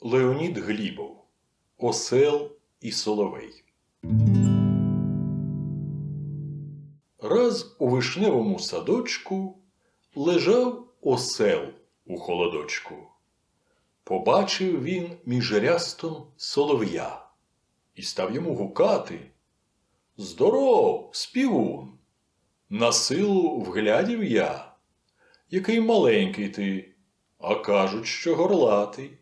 Леонід Глібов Осел і Соловей. Раз у вишневому садочку лежав осел у холодочку. Побачив він між рястом солов'я і став йому гукати. Здоров, співун! На силу вглядів я, який маленький ти, а кажуть, що горлатий.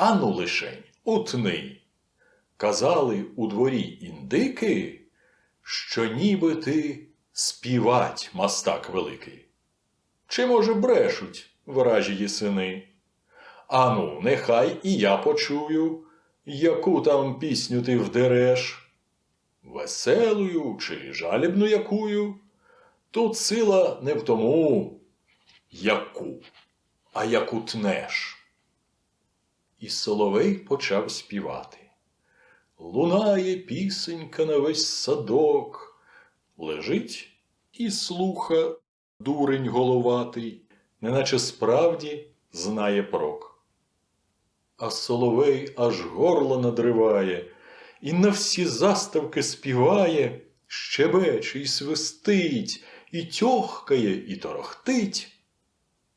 Ану лишень, утни. Казали у дворі індики, що ніби ти співать мастак великий. Чи, може, брешуть вражії сини? Ану, нехай і я почую, яку там пісню ти вдереш. Веселую чи жалібну якую, тут сила не в тому, яку, а яку тнеш. І Соловей почав співати. Лунає пісенька на весь садок, лежить і слуха дурень головатий, неначе справді знає прок. А Соловей аж горло надриває, і на всі заставки співає, щебече і свистить, і тьохкає, і торохтить.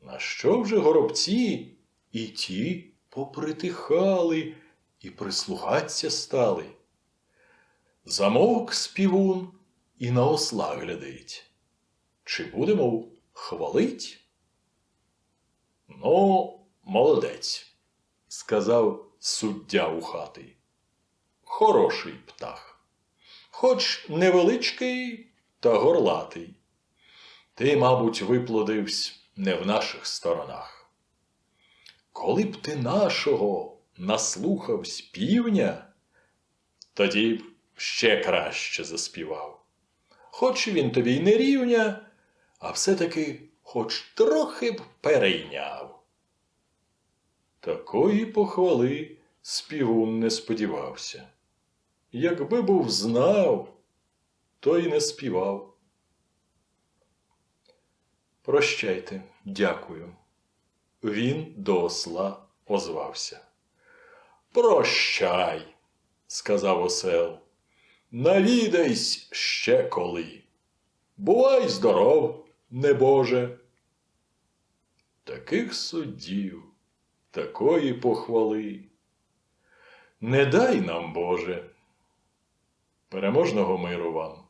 На що вже горобці і ті попритихали і прислухаться стали. Замовк співун і на осла глядить. Чи буде, мов, хвалить? Ну, молодець, сказав суддя ухатий. Хороший птах, хоч невеличкий та горлатий. Ти, мабуть, виплодився не в наших сторонах. Коли б ти нашого наслухавсь півня, тоді б ще краще заспівав. Хоч він тобі й не рівня, а все-таки хоч трохи б перейняв. Такої похвали співун не сподівався. Якби був знав, то й не співав. Прощайте, дякую. Він до осла озвався. Прощай, сказав осел. Навідайсь ще коли. Бувай здоров, небоже. Таких суддів, такої похвали. Не дай нам, Боже. Переможного миру вам.